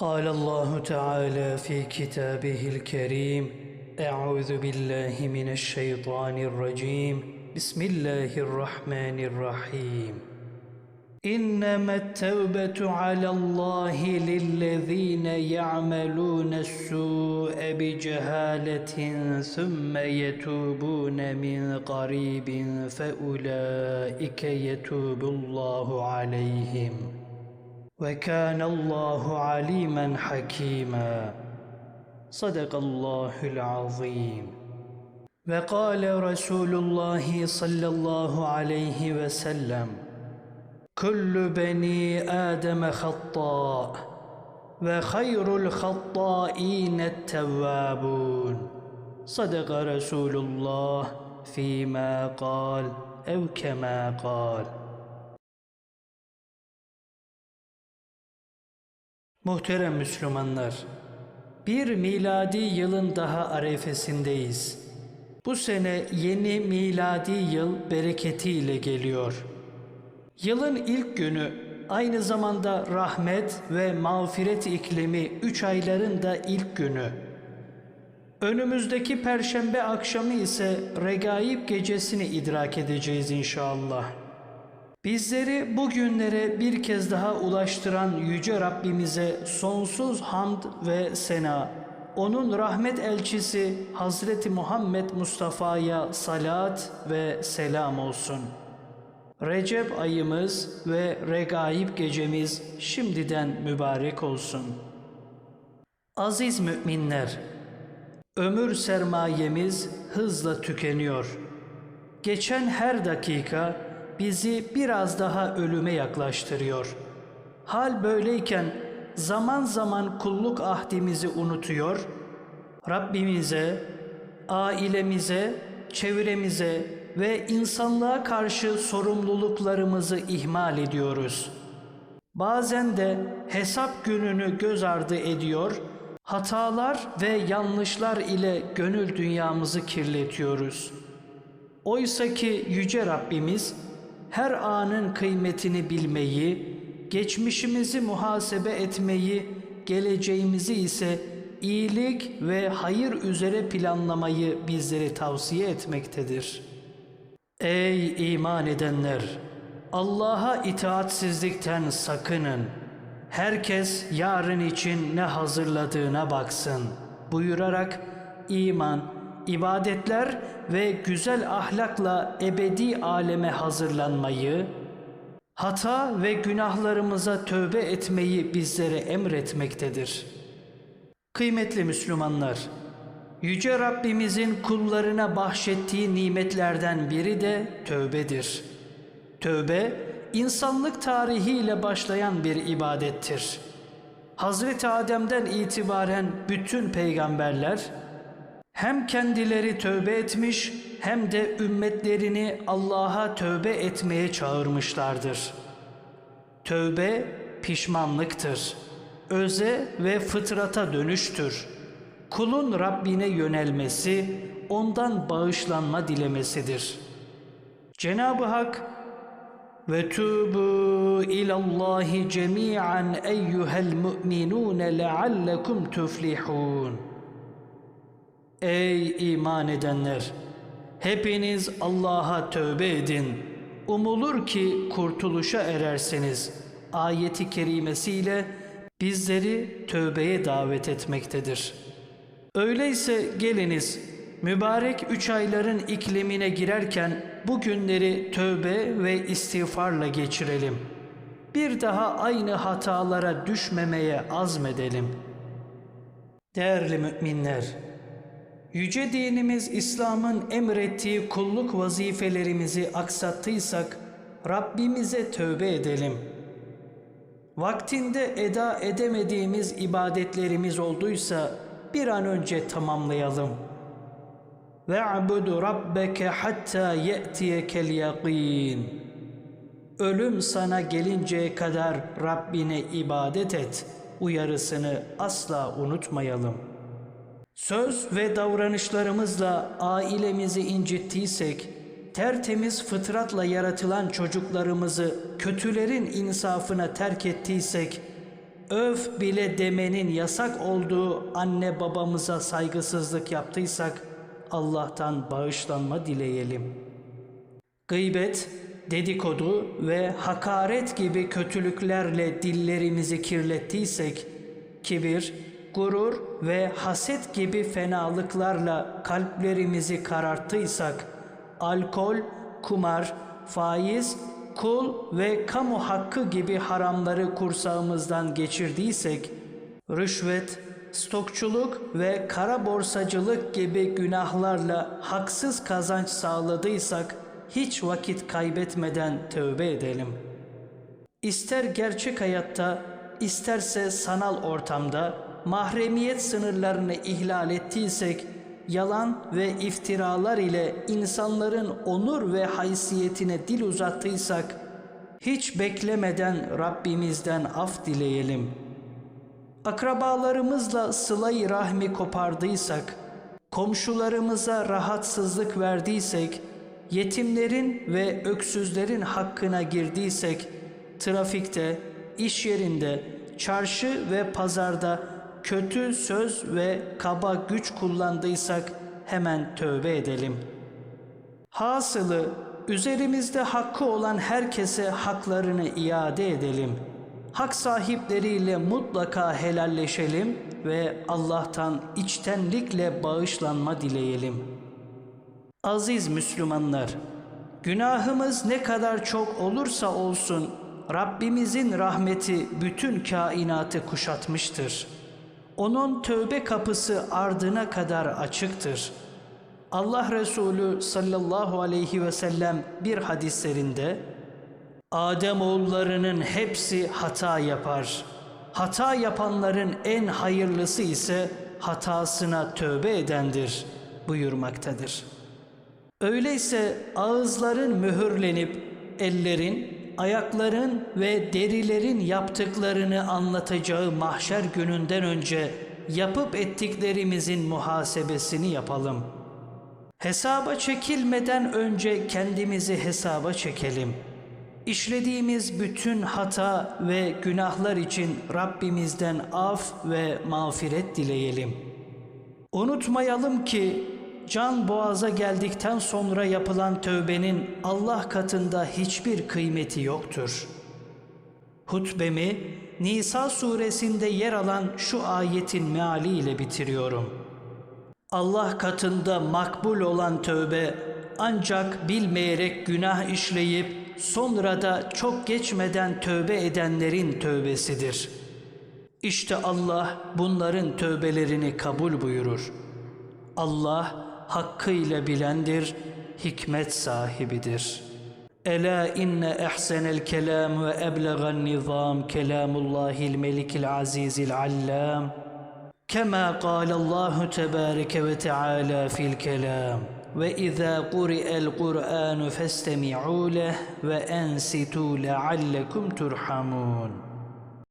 قال الله تعالى في كتابه الكريم أعوذ بالله من الشيطان الرجيم بسم الله الرحمن الرحيم إنما التوبة على الله للذين يعملون السوء بجهالة ثم يتوبون من قريب فأولئك يتوب الله عليهم وكان الله عليما حكيما. صدق الله العظيم. وقال رسول الله صلى الله عليه وسلم كل بني آدم خطاء وخير الخطائين التوابون. صدق رسول الله فيما قال أو كما قال. Muhterem Müslümanlar, bir miladi yılın daha arefesindeyiz. Bu sene yeni miladi yıl bereketiyle geliyor. Yılın ilk günü aynı zamanda rahmet ve mağfiret iklimi üç ayların da ilk günü. Önümüzdeki perşembe akşamı ise regaib gecesini idrak edeceğiz inşallah. Bizleri bu günlere bir kez daha ulaştıran Yüce Rabbimize sonsuz hamd ve sena, onun rahmet elçisi Hazreti Muhammed Mustafa'ya salat ve selam olsun. Recep ayımız ve regaib gecemiz şimdiden mübarek olsun. Aziz müminler, ömür sermayemiz hızla tükeniyor. Geçen her dakika bizi biraz daha ölüme yaklaştırıyor. Hal böyleyken zaman zaman kulluk ahdimizi unutuyor, Rabbimize, ailemize, çevremize ve insanlığa karşı sorumluluklarımızı ihmal ediyoruz. Bazen de hesap gününü göz ardı ediyor, hatalar ve yanlışlar ile gönül dünyamızı kirletiyoruz. Oysa ki yüce Rabbimiz her anın kıymetini bilmeyi, geçmişimizi muhasebe etmeyi, geleceğimizi ise iyilik ve hayır üzere planlamayı bizlere tavsiye etmektedir. Ey iman edenler! Allah'a itaatsizlikten sakının. Herkes yarın için ne hazırladığına baksın buyurarak iman, ibadetler ve güzel ahlakla ebedi aleme hazırlanmayı, hata ve günahlarımıza tövbe etmeyi bizlere emretmektedir. Kıymetli Müslümanlar, Yüce Rabbimizin kullarına bahşettiği nimetlerden biri de tövbedir. Tövbe, insanlık tarihiyle başlayan bir ibadettir. Hazreti Adem'den itibaren bütün peygamberler, hem kendileri tövbe etmiş hem de ümmetlerini Allah'a tövbe etmeye çağırmışlardır. Tövbe pişmanlıktır. Öze ve fıtrata dönüştür. Kulun Rabbine yönelmesi, ondan bağışlanma dilemesidir. Cenab-ı Hak ve tubu ilallahi cemi'an eyyuhel mu'minun leallekum tuflihun. Ey iman edenler! Hepiniz Allah'a tövbe edin. Umulur ki kurtuluşa erersiniz. Ayeti kerimesiyle bizleri tövbeye davet etmektedir. Öyleyse geliniz mübarek üç ayların iklimine girerken bu günleri tövbe ve istiğfarla geçirelim. Bir daha aynı hatalara düşmemeye azmedelim. Değerli müminler, Yüce dinimiz İslam'ın emrettiği kulluk vazifelerimizi aksattıysak Rabbimize tövbe edelim. Vaktinde eda edemediğimiz ibadetlerimiz olduysa bir an önce tamamlayalım. Ve abudu rabbeke hatta ye'tiyekel yakin. Ölüm sana gelinceye kadar Rabbine ibadet et uyarısını asla unutmayalım.'' Söz ve davranışlarımızla ailemizi incittiysek, tertemiz fıtratla yaratılan çocuklarımızı kötülerin insafına terk ettiysek, öf bile demenin yasak olduğu anne babamıza saygısızlık yaptıysak Allah'tan bağışlanma dileyelim. Gıybet, dedikodu ve hakaret gibi kötülüklerle dillerimizi kirlettiysek, kibir, gurur ve haset gibi fenalıklarla kalplerimizi kararttıysak, alkol, kumar, faiz, kul ve kamu hakkı gibi haramları kursağımızdan geçirdiysek, rüşvet, stokçuluk ve kara borsacılık gibi günahlarla haksız kazanç sağladıysak, hiç vakit kaybetmeden tövbe edelim. İster gerçek hayatta, isterse sanal ortamda mahremiyet sınırlarını ihlal ettiysek, yalan ve iftiralar ile insanların onur ve haysiyetine dil uzattıysak, hiç beklemeden Rabbimizden af dileyelim. Akrabalarımızla sıla-i rahmi kopardıysak, komşularımıza rahatsızlık verdiysek, yetimlerin ve öksüzlerin hakkına girdiysek, trafikte, iş yerinde, çarşı ve pazarda kötü söz ve kaba güç kullandıysak hemen tövbe edelim. Hasılı üzerimizde hakkı olan herkese haklarını iade edelim. Hak sahipleriyle mutlaka helalleşelim ve Allah'tan içtenlikle bağışlanma dileyelim. Aziz Müslümanlar, günahımız ne kadar çok olursa olsun Rabbimizin rahmeti bütün kainatı kuşatmıştır. Onun tövbe kapısı ardına kadar açıktır. Allah Resulü sallallahu aleyhi ve sellem bir hadislerinde Adem oğullarının hepsi hata yapar. Hata yapanların en hayırlısı ise hatasına tövbe edendir buyurmaktadır. Öyleyse ağızların mühürlenip ellerin, ayakların ve derilerin yaptıklarını anlatacağı mahşer gününden önce yapıp ettiklerimizin muhasebesini yapalım. Hesaba çekilmeden önce kendimizi hesaba çekelim. İşlediğimiz bütün hata ve günahlar için Rabbimizden af ve mağfiret dileyelim. Unutmayalım ki can boğaza geldikten sonra yapılan tövbenin Allah katında hiçbir kıymeti yoktur. Hutbemi Nisa suresinde yer alan şu ayetin mealiyle bitiriyorum. Allah katında makbul olan tövbe ancak bilmeyerek günah işleyip sonra da çok geçmeden tövbe edenlerin tövbesidir. İşte Allah bunların tövbelerini kabul buyurur. Allah hakkıyla bilendir, hikmet sahibidir. Ela inne ehsenel kelam ve eblegan nizam kelamullahil melikil azizil allam. Kema kâlallahu tebâreke ve teâlâ fil kelam. Ve izâ kuri'el Kur'anu festemi'û leh ve ensitû leallekum turhamun.